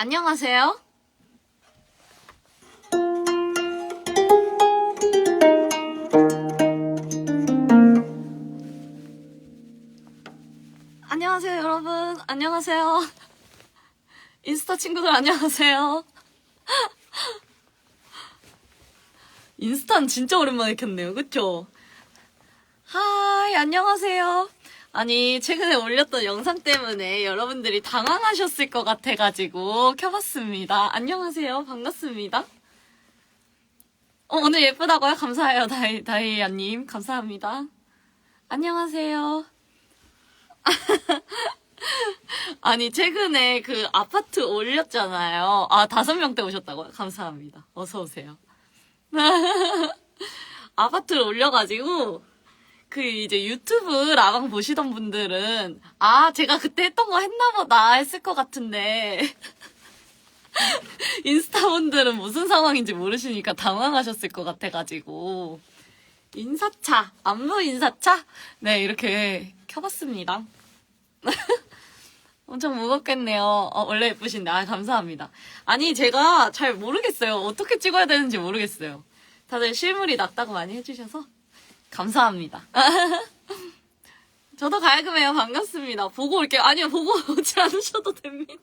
안녕하세요. 안녕하세요, 여러분. 안녕하세요. 인스타 친구들 안녕하세요. 인스타는 진짜 오랜만에 켰네요. 그쵸? 하이, 안녕하세요. 아니, 최근에 올렸던 영상 때문에 여러분들이 당황하셨을 것 같아가지고 켜봤습니다. 안녕하세요. 반갑습니다. 어, 오늘 예쁘다고요? 감사해요. 다이, 다이아님. 감사합니다. 안녕하세요. 아니, 최근에 그 아파트 올렸잖아요. 아, 다섯 명대 오셨다고요? 감사합니다. 어서오세요. 아파트를 올려가지고, 그 이제 유튜브 라방 보시던 분들은, 아, 제가 그때 했던 거 했나보다 했을 것 같은데, 인스타 분들은 무슨 상황인지 모르시니까 당황하셨을 것 같아가지고, 인사차, 안무 인사차? 네, 이렇게 켜봤습니다. 엄청 무겁겠네요. 어, 원래 예쁘신데. 아, 감사합니다. 아니, 제가 잘 모르겠어요. 어떻게 찍어야 되는지 모르겠어요. 다들 실물이 낫다고 많이 해주셔서 감사합니다. 저도 가야금해요. 반갑습니다. 보고 올게요. 아니요, 보고 오지 않으셔도 됩니다.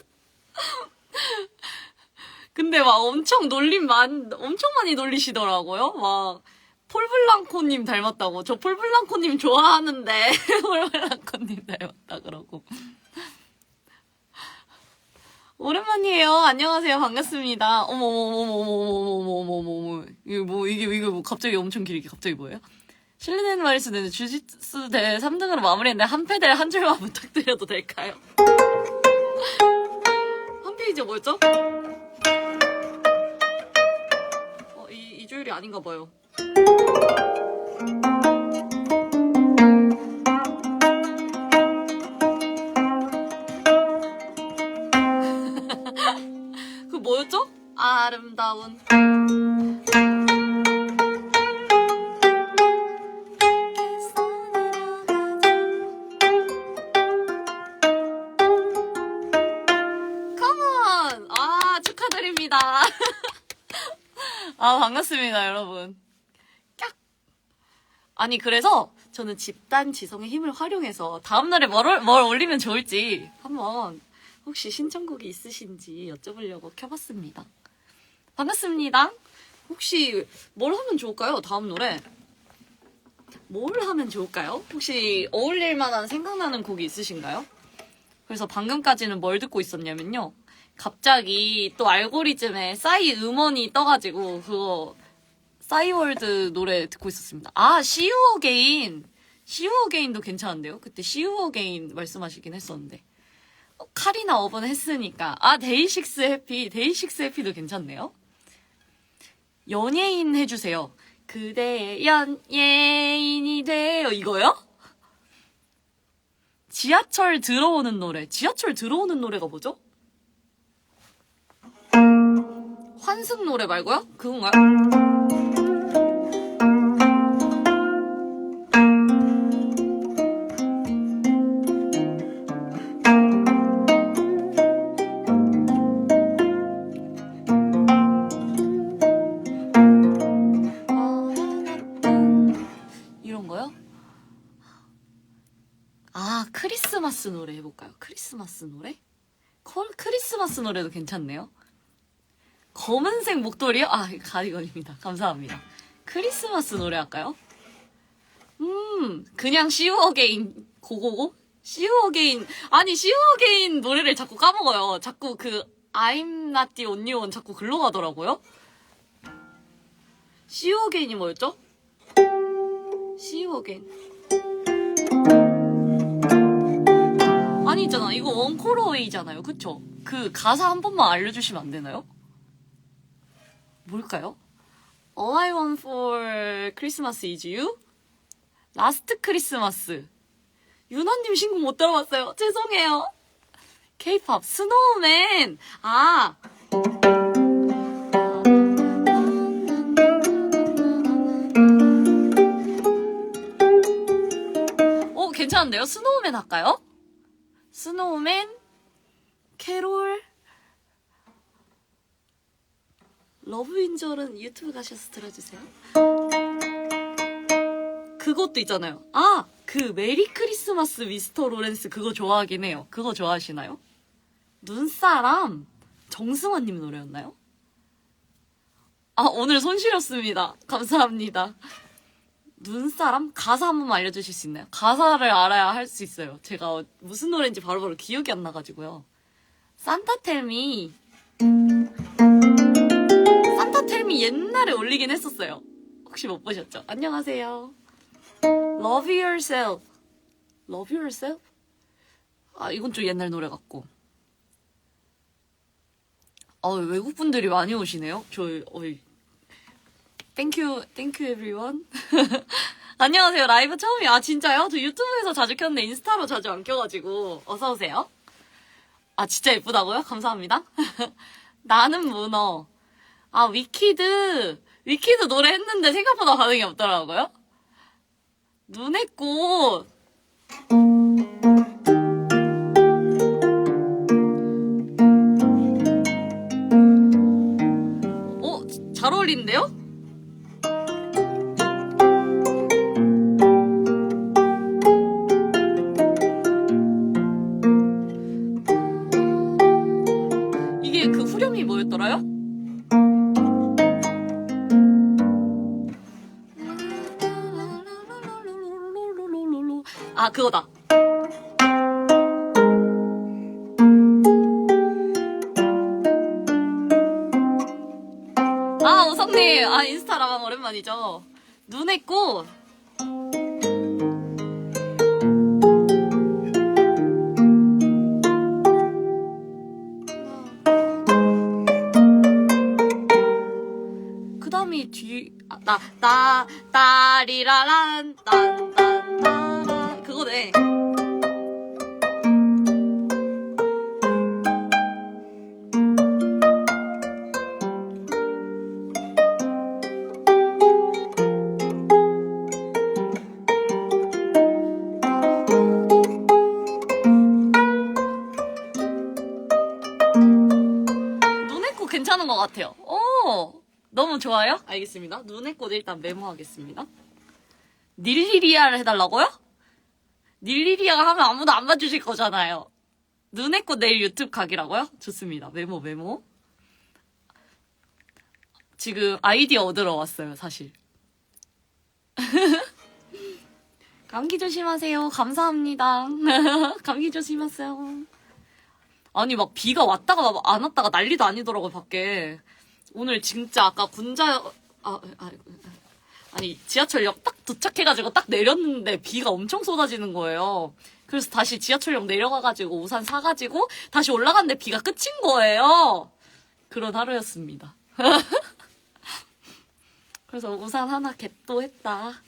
근데 막 엄청 놀림 많, 엄청 많이 놀리시더라고요. 막, 폴블랑코님 닮았다고. 저 폴블랑코님 좋아하는데, 폴블랑코님 닮았다 그러고. 오랜만이에요. 안녕하세요. 반갑습니다. 어머머머머머머머머머머. 이거 뭐, 이게, 이거 뭐, 갑자기 엄청 길게, 갑자기 뭐예요? 실내는 마리스는 주짓수 대회 3등으로 마무리했는데 한 패대를 한 줄만 부탁드려도 될까요? 한 페이지 뭐였죠? 어, 이, 이 줄이 아닌가 봐요. 그 뭐였죠? 아름다운 아, 반갑습니다, 여러분. 깍! 아니, 그래서 저는 집단 지성의 힘을 활용해서 다음날에 뭘, 올- 뭘 올리면 좋을지 한번 혹시 신청곡이 있으신지 여쭤보려고 켜봤습니다. 반갑습니다. 혹시 뭘 하면 좋을까요? 다음 노래. 뭘 하면 좋을까요? 혹시 어울릴 만한 생각나는 곡이 있으신가요? 그래서 방금까지는 뭘 듣고 있었냐면요. 갑자기 또 알고리즘에 싸이 음원이 떠가지고 그거 싸이월드 노래 듣고 있었습니다. 아, 시우 어게인. 시우 어게인도 괜찮은데요? 그때 시우 어게인 말씀하시긴 했었는데. 어, 카리나 어번 했으니까. 아, 데이식스 해피. 데이식스 해피도 괜찮네요. 연예인 해주세요. 그대의 연예인이 돼요. 이거요? 지하철 들어오는 노래. 지하철 들어오는 노래가 뭐죠? 환승 노래 말고요? 그건가요? 노래도 괜찮네요. 검은색 목도리요? 아, 가디건입니다. 감사합니다. 크리스마스 노래 할까요? 음, 그냥 시우 어게인 고고고? 시우 어게인 아니 시우 어게인 노래를 자꾸 까먹어요. 자꾸 그 I'm not the only one 자꾸 글로 가더라고요. 시우 어게인이 뭐였죠? 시우 어게인 아니 있잖아 이거 원코러웨이잖아요 그쵸? 그 가사 한 번만 알려주시면 안 되나요? 뭘까요? All I want for Christmas is you? 라스트 크리스마스 유나님 신곡 못 들어봤어요 죄송해요 케이팝 스노우맨 아 오, 괜찮은데요? 스노우맨 할까요? 스노우맨, 캐롤, 러브 인절은 유튜브 가셔서 들어주세요. 그것도 있잖아요. 아, 그 메리 크리스마스 미스터 로렌스 그거 좋아하긴 해요. 그거 좋아하시나요? 눈사람 정승환 님 노래였나요? 아, 오늘 손 시렸습니다. 감사합니다. 눈사람? 가사 한 번만 알려주실 수 있나요? 가사를 알아야 할 수 있어요. 제가 어- 무슨 노래인지 바로 바로 기억이 안 나가지고요. 산타텔미. 산타텔미 옛날에 올리긴 했었어요. 혹시 못 보셨죠? 안녕하세요. Love yourself. Love yourself? 아, 이건 좀 옛날 노래 같고. 아, 외국 분들이 많이 오시네요. 저, 어이. Thank you, thank you everyone. 안녕하세요. 라이브 처음이에요. 아, 진짜요? 저 유튜브에서 자주 켰는데 인스타로 자주 안 켜가지고. 어서오세요. 아, 진짜 예쁘다고요? 감사합니다. 나는 문어. 아, 위키드. 위키드 노래 했는데 생각보다 반응이 없더라고요. 눈의 꽃. 어, 잘 어울리는데요? 아 그거다. 아 오성님, 아 인스타 라방 오랜만이죠. 눈의 꽃. 그 다음이 뒤, 아, 나, 나, 따리라란, 딴, 딴, 괜찮은 것 같아요. 오, 너무 좋아요? 알겠습니다. 눈의 꽃 일단 메모하겠습니다. 닐리리아를 해달라고요? 닐리리아가 하면 아무도 안 봐주실 거잖아요. 눈의 꽃 내일 유튜브 각이라고요? 좋습니다. 메모, 메모. 지금 아이디어 얻으러 왔어요, 사실. 감기 조심하세요. 감사합니다. 감기 조심하세요. 아니 막 비가 왔다가 안 왔다가 난리도 아니더라고요 밖에. 오늘 진짜 아까 군자 아, 아, 아니 지하철역 딱 도착해가지고 딱 내렸는데 비가 엄청 쏟아지는 거예요. 그래서 다시 지하철역 내려가가지고 우산 사가지고 다시 올라갔는데 비가 끝인 거예요. 그런 하루였습니다. 그래서 우산 하나 겟도 했다.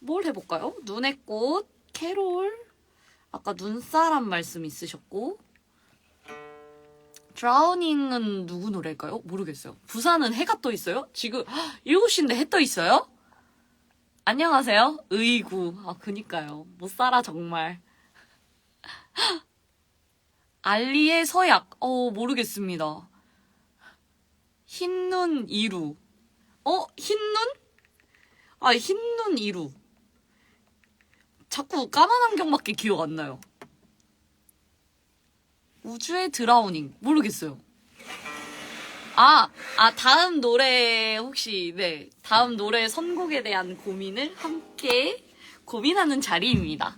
뭘 해볼까요? 눈의 꽃 캐롤 아까 눈사람 말씀 있으셨고 드라우닝은 누구 노래일까요? 모르겠어요. 부산은 해가 떠 있어요? 지금 7시인데 해 떠 있어요? 안녕하세요. 의구. 아 그니까요. 못 살아 정말. 알리의 서약. 어 모르겠습니다. 흰눈 이루. 어 흰눈? 아 흰눈 이루. 자꾸 까만 안경밖에 기억 안 나요. 우주의 드라우닝 모르겠어요. 아, 아 다음 노래 혹시 네 다음 노래 선곡에 대한 고민을 함께 고민하는 자리입니다.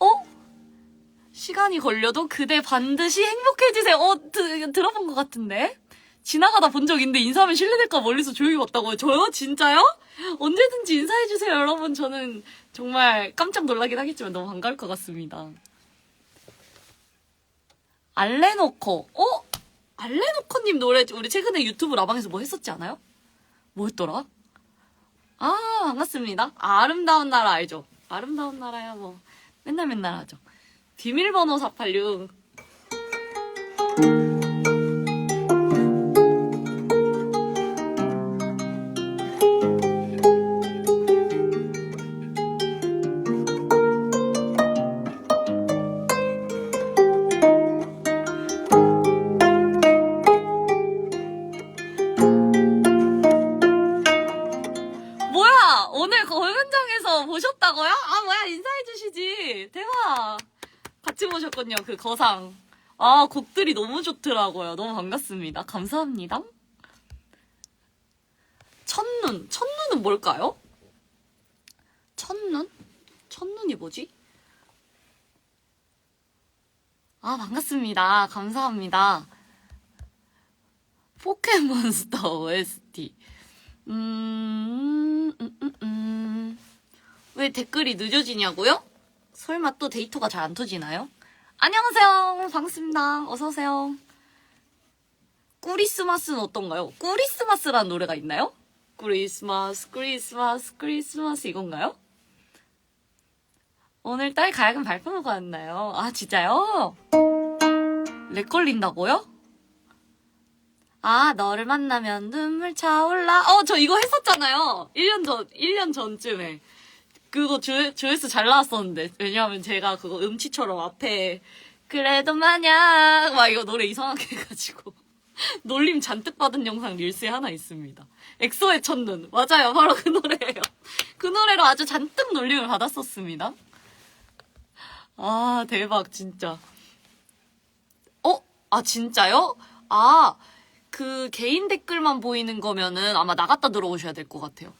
어? 시간이 걸려도 그대 반드시 행복해지세요. 어, 드, 들어본 것 같은데? 지나가다 본 적 있는데 인사하면 실례될까 멀리서 조용히 봤다고요. 저요? 진짜요? 언제든지 인사해주세요, 여러분. 저는 정말 깜짝 놀라긴 하겠지만 너무 반가울 것 같습니다. 알레노코. 어? 알레노코님 노래 우리 최근에 유튜브 라방에서 뭐 했었지 않아요? 뭐 했더라? 아, 반갑습니다. 아, 아름다운 나라 알죠? 아름다운 나라야 뭐 맨날 맨날 하죠. 비밀번호 486. 거상. 아, 곡들이 너무 좋더라고요. 너무 반갑습니다. 감사합니다. 첫눈. 첫눈은 뭘까요? 첫눈? 첫눈이 뭐지? 아, 반갑습니다. 감사합니다. 포켓몬스터 OST. 음, 음, 음, 음. 왜 댓글이 늦어지냐고요? 설마 또 데이터가 잘 안 터지나요? 안녕하세요. 반갑습니다. 어서오세요. 꾸리스마스는 어떤가요? 꾸리스마스라는 노래가 있나요? 크리스마스, 크리스마스, 크리스마스 이건가요? 오늘 딸 가야금 발표가 왔나요? 아, 진짜요? 렉 걸린다고요? 아, 너를 만나면 눈물 차올라. 어, 저 이거 했었잖아요. 1년 전, 1년 전쯤에. 그거 조, 조회수 잘 나왔었는데. 왜냐하면 제가 그거 음치처럼 앞에, 그래도 마냥, 막 이거 노래 이상하게 해가지고. 놀림 잔뜩 받은 영상 릴스에 하나 있습니다. 엑소의 첫눈. 맞아요. 바로 그 노래예요. 그 노래로 아주 잔뜩 놀림을 받았었습니다. 아, 대박, 진짜. 어? 아, 진짜요? 아, 그 개인 댓글만 보이는 거면은 아마 나갔다 들어오셔야 될 것 같아요.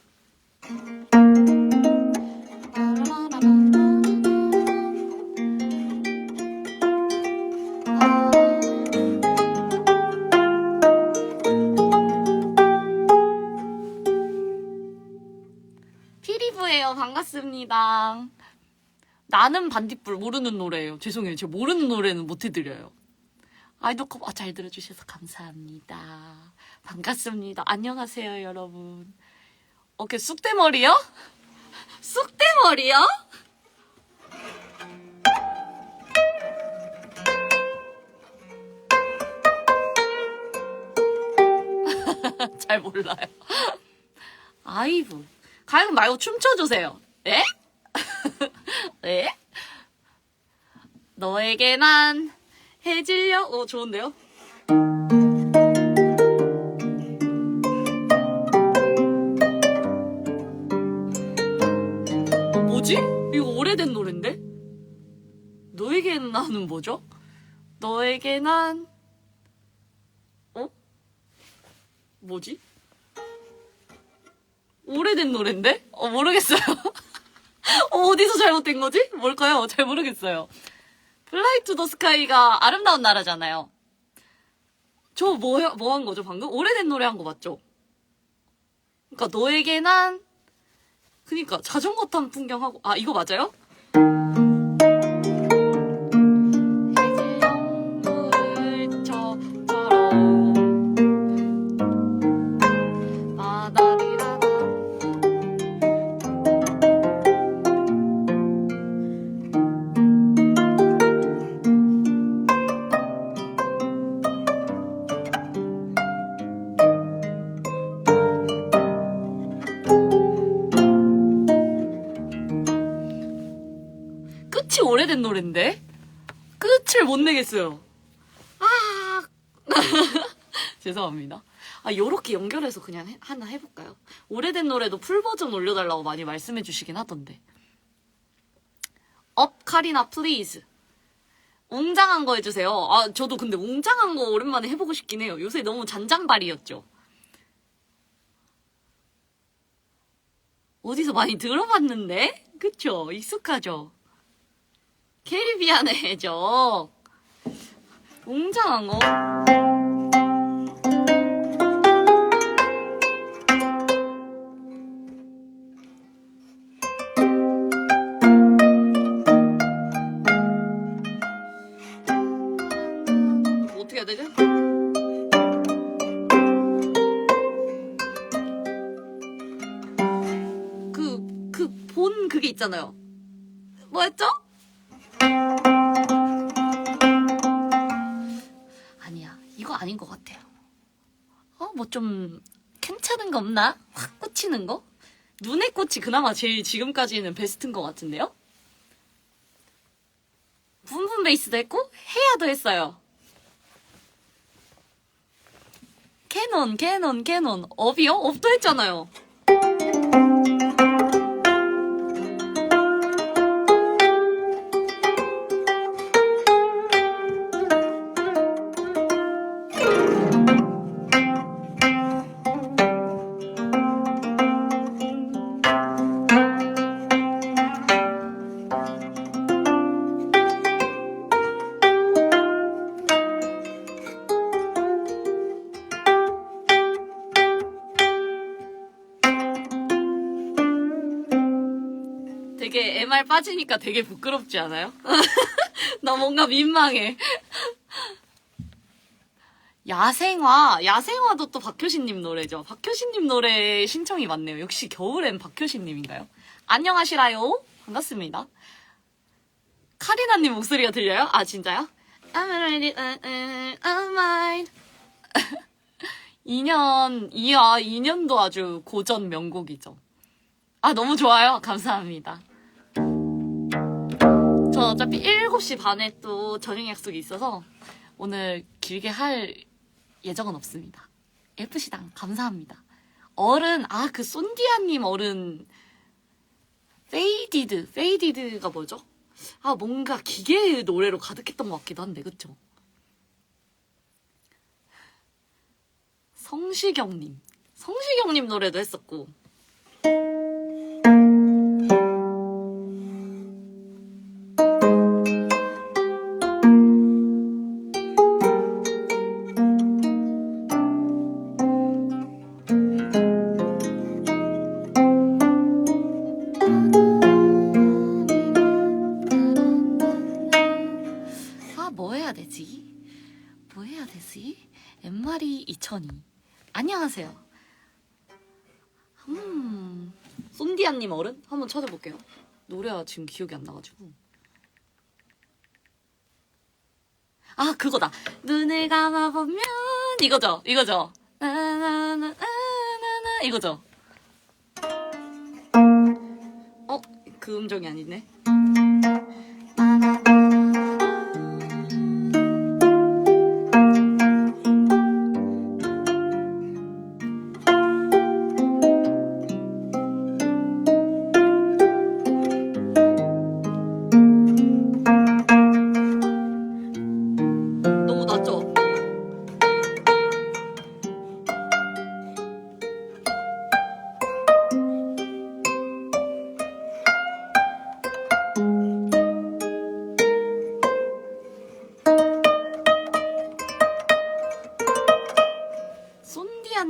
피리브예요. 반갑습니다. 나는 반딧불 모르는 노래예요. 죄송해요. 제가 모르는 노래는 못 해드려요. 아이돌컵 아, 잘 들어주셔서 감사합니다. 반갑습니다. 안녕하세요, 여러분. 오케이, 쑥대머리요? 쑥대머리요? 잘 몰라요. 아이브. 가요 말고 춤춰주세요. 에? 에? 너에게만 해질려? 오, 좋은데요? 뭐지? 이거 오래된 노랜데? 너에게 나는 뭐죠? 너에게 난, 어? 뭐지? 오래된 노랜데? 어, 모르겠어요. 어, 어디서 잘못된 거지? 뭘까요? 잘 모르겠어요. 플라이 투 더 스카이가 아름다운 나라잖아요. 저 뭐, 뭐 한 거죠, 방금? 오래된 노래 한 거 맞죠? 그니까, 너에게 난, 그니까, 자전거 탄 풍경하고, 아, 이거 맞아요? 내겠어요. 아 죄송합니다. 아 요렇게 연결해서 그냥 해- 하나 해볼까요? 오래된 노래도 풀 버전 올려달라고 많이 말씀해주시긴 하던데. 업 카리나 플리즈. 웅장한 거 해주세요. 아 저도 근데 웅장한 거 오랜만에 해보고 싶긴 해요. 요새 너무 잔잔발이었죠. 어디서 많이 들어봤는데? 그쵸? 익숙하죠? 캐리비안의 해적. 웅장한 거. 어떻게 해야 되지? 그, 그, 본 그게 있잖아요. 뭐였죠? 좀 괜찮은 거 없나? 확 꽂히는 거? 눈에 꽂이 그나마 제일 지금까지는 베스트인 것 같은데요? 분분 베이스도 했고 헤야도 했어요. 캐논, 캐논, 캐논. 업이요? 업도 했잖아요. 말 빠지니까 되게 부끄럽지 않아요? 나 뭔가 민망해. 야생화, 야생화도 또 박효신님 노래죠. 박효신님 노래 신청이 많네요. 역시 겨울엔 박효신님인가요? 안녕하시라요. 반갑습니다. 카리나님 목소리가 들려요? 아, 진짜요? I'm ready, uh, uh, I'm mine. 2년, 이야, 2년도 아주 고전 명곡이죠. 아, 너무 좋아요. 감사합니다. 저 어차피 7시 반에 또 저녁 약속이 있어서 오늘 길게 할 예정은 없습니다. F시당 감사합니다. 어른, 아, 그 쏜디아님 어른, 페이디드, 페이디드가 뭐죠? 아, 뭔가 기계 노래로 가득했던 것 같기도 한데, 그쵸? 성시경님. 성시경님 노래도 했었고. 지금 기억이 안 나가지고. 아, 그거다. 눈을 감아보면, 이거죠, 이거죠. 이거죠. 어, 그 음정이 아니네.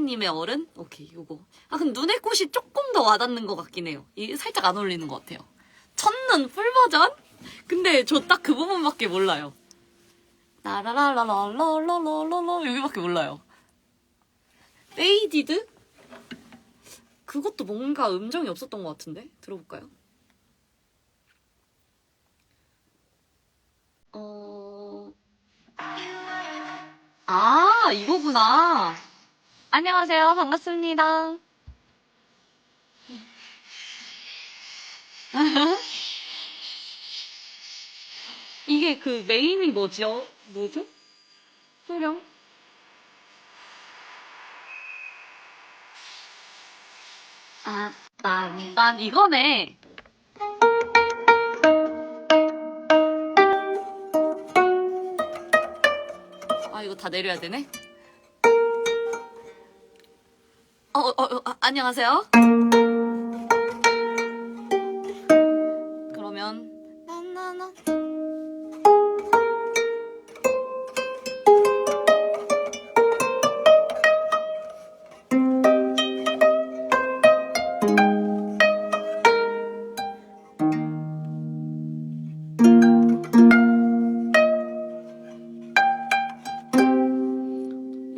쏜디아님의 어른? 오케이, 요거. 아, 근데 눈의 꽃이 조금 더 와닿는 것 같긴 해요. 이게 살짝 안 어울리는 것 같아요. 첫눈 풀버전? 근데 저 딱 그 부분밖에 몰라요. 라라라라라라라라라 여기밖에 몰라요. 페이디드? 그것도 뭔가 음정이 없었던 것 같은데 들어볼까요? 어... 아 이거구나. 안녕하세요 반갑습니다. 이게 그 메인이 뭐죠? 뭐죠? 소령? 아, 난, 난 이거네. 아, 이거 다 내려야 되네? 어, 어, 어, 아, 안녕하세요. 그러면, 나나나.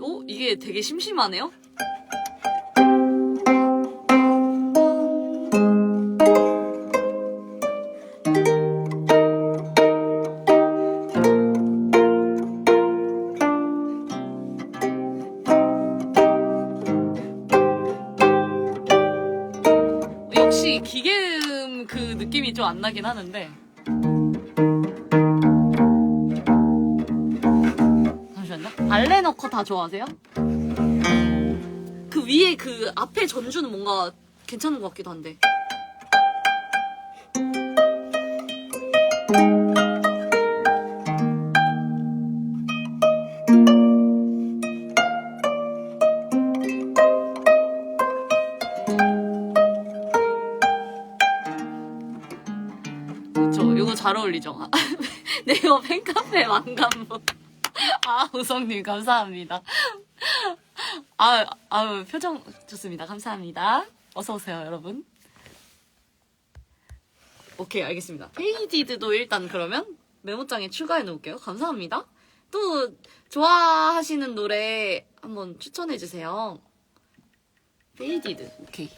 어? 이게 되게 심심하네요? 느낌이 좀안 나긴 하는데. 잠시만요. 발레 넣고 다 좋아하세요? 그 위에 그 앞에 전주는 뭔가 괜찮은 것 같기도 한데. 잘 어울리죠? 네이버 팬카페 왕관부. 아, 우성님, 감사합니다. 아, 아유, 표정 좋습니다. 감사합니다. 어서오세요, 여러분. 오케이, 알겠습니다. 페이디드도 일단 그러면 메모장에 추가해 놓을게요. 감사합니다. 또 좋아하시는 노래 한번 추천해 주세요. 페이디드. 오케이.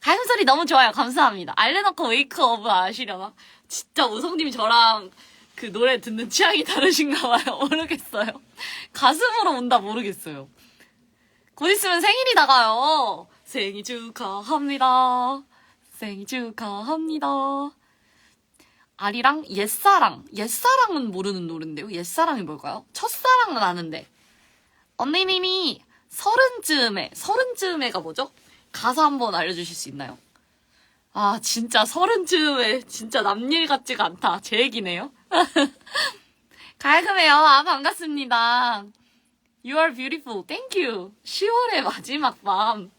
가요 소리 너무 좋아요. 감사합니다. 알레너커 웨이크 오브 아시려나? 진짜 우성님 저랑 그 노래 듣는 취향이 다르신가 봐요. 모르겠어요. 가슴으로 온다 모르겠어요. 곧 있으면 생일이 다가요. 생일 축하합니다. 생일 축하합니다. 아리랑 옛사랑. 옛사랑은 모르는 노래인데요. 옛사랑이 뭘까요? 첫사랑은 아는데. 언니님이 서른쯤에, 서른쯤에가 뭐죠? 가사 한번 알려주실 수 있나요? 아, 진짜 서른쯤에 진짜 남일 같지가 않다. 제 얘기네요. 갈금해요. 아, 반갑습니다. You are beautiful. Thank you. 10월의 마지막 밤.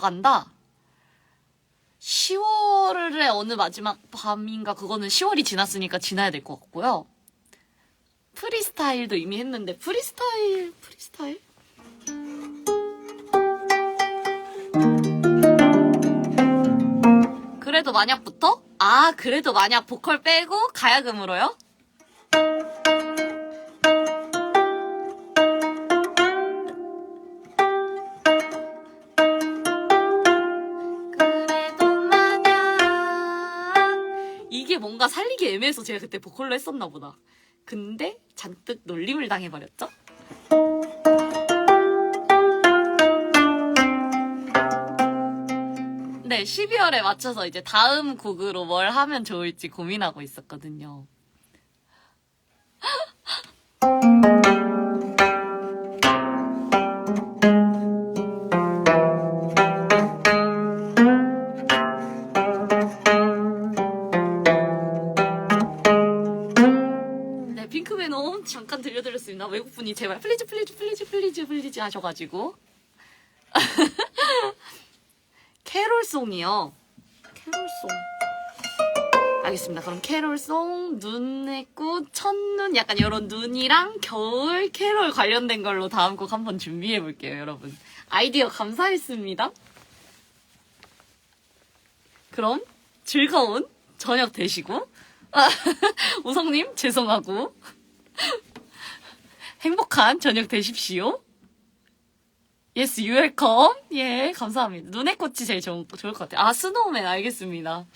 하루 사라져 간다. 10월의 어느 마지막 밤인가 그거는 10월이 지났으니까 지나야 될 것 같고요. 프리스타일도 이미 했는데 프리스타일 프리스타일? 그래도 만약부터? 아 그래도 만약 보컬 빼고 가야금으로요? 이게 뭔가 살리기 애매해서 제가 그때 보컬로 했었나 보다. 근데 잔뜩 놀림을 당해버렸죠? 네, 12월에 맞춰서 이제 다음 곡으로 뭘 하면 좋을지 고민하고 있었거든요. 들려드렸습니다. 외국분이 제발 플리즈 플리즈 플리즈 플리즈 플리즈 하셔가지고 캐롤송이요. 캐롤송. 알겠습니다. 그럼 캐롤송, 눈의 꽃, 첫눈, 약간 이런 눈이랑 겨울 캐롤 관련된 걸로 다음 곡 한번 준비해 볼게요, 여러분. 아이디어 감사했습니다. 그럼 즐거운 저녁 되시고, 우성님 죄송하고, 행복한 저녁 되십시오. Yes, you welcome. 예, 감사합니다. 눈에 꽃이 제일 좋, 좋을 것 같아요. 아, 스노우맨 알겠습니다.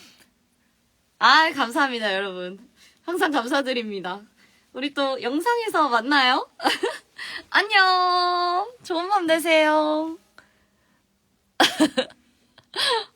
아, 감사합니다, 여러분. 항상 감사드립니다. 우리 또 영상에서 만나요. 안녕. 좋은 밤 되세요.